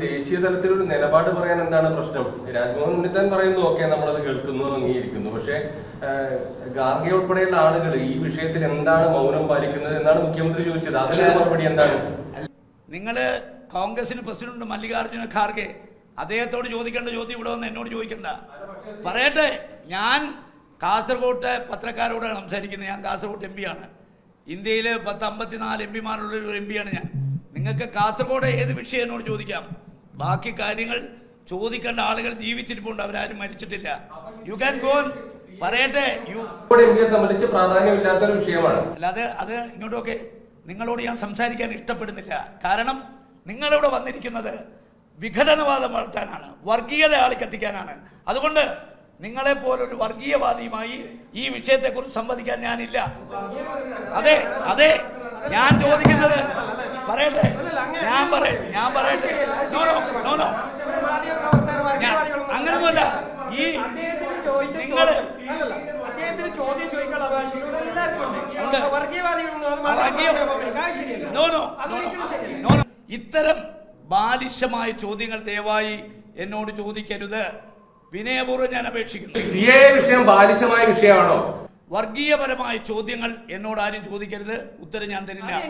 ദേശീയ തലത്തിൽ ഒരു നിലപാട് പറയാൻ എന്താണ് പ്രശ്നം? രാജ്മോഹൻ ഉണ്ണിത്താൻ പറയുന്നു ഓക്കെ നമ്മളത് കേൾക്കുന്നു അംഗീകരിക്കുന്നു. പക്ഷേ ഗാർഗെ ഉൾപ്പെടെയുള്ള ആളുകൾ ഈ വിഷയത്തിൽ എന്താണ് മൗനം പാലിക്കുന്നത് എന്നാണ് മുഖ്യമന്ത്രി ചോദിച്ചത്. അതിന്റെ മറുപടി എന്താണ്? നിങ്ങൾ കോൺഗ്രസിന് പ്രസിഡന്റ് മല്ലികാർജുന ഖാർഗെ അദ്ദേഹത്തോട് ചോദിക്കേണ്ട ചോദ്യം ഇവിടെ വന്ന് എന്നോട് ചോദിക്കണ്ട. പറയട്ടെ ഞാൻ കാസർഗോട്ടെ പത്രക്കാരോടാണ് സംസാരിക്കുന്നത്. ഞാൻ കാസർഗോഡ് എം ആണ്. ഇന്ത്യയിൽ പത്ത് അമ്പത്തിനാല് എം പിമാരുള്ള ഒരു എം പിയാണ് ഞാൻ. നിങ്ങൾക്ക് കാസർഗോഡ് ഏത് വിഷയം എന്നോട് ചോദിക്കാം? ബാക്കി കാര്യങ്ങൾ ചോദിക്കേണ്ട ആളുകൾ ജീവിച്ചിരിപ്പുണ്ട്. അവരാരും മരിച്ചിട്ടില്ല. യു ക്യാൻ ഗോ പറയട്ടെ. യു പിയെ സംബന്ധിച്ച് പ്രാധാന്യമില്ലാത്തൊരു വിഷയമാണ്. അല്ലാതെ അത് ഇങ്ങോട്ടൊക്കെ നിങ്ങളോട് ഞാൻ സംസാരിക്കാൻ ഇഷ്ടപ്പെടുന്നില്ല. കാരണം നിങ്ങളിവിടെ വന്നിരിക്കുന്നത് വിഘടനവാദം വളർത്താനാണ്. വർഗീയത ആളിക്കത്തിക്കാനാണ്. അതുകൊണ്ട് നിങ്ങളെ പോലൊരു വർഗീയവാദിയുമായി ഈ വിഷയത്തെക്കുറിച്ച് സംവദിക്കാൻ ഞാനില്ല. അതെ അതെ. ഞാൻ ചോദിക്കുന്നത് പറയട്ടെ. ഞാൻ പറയട്ടെ ഞാൻ പറയട്ടെ. അങ്ങനൊന്നുമല്ല. ഈ അദ്ദേഹത്തിന് ചോദ്യം ചോദിക്കാനുള്ള അവകാശം. വർഗീയവാദികളൊന്നും. ഇത്തരം ബാലിശമായ ചോദ്യങ്ങൾ ദയവായി എന്നോട് ചോദിക്കരുത്. വിനയപൂർവം ഞാൻ അപേക്ഷിക്കുന്നു. വിഷയം ബാലിശമായ വിഷയമാണോ? വർഗീയപരമായ ചോദ്യങ്ങൾ എന്നോട് ആരും ചോദിക്കരുത്. ഉത്തരം ഞാൻ തരില്ല.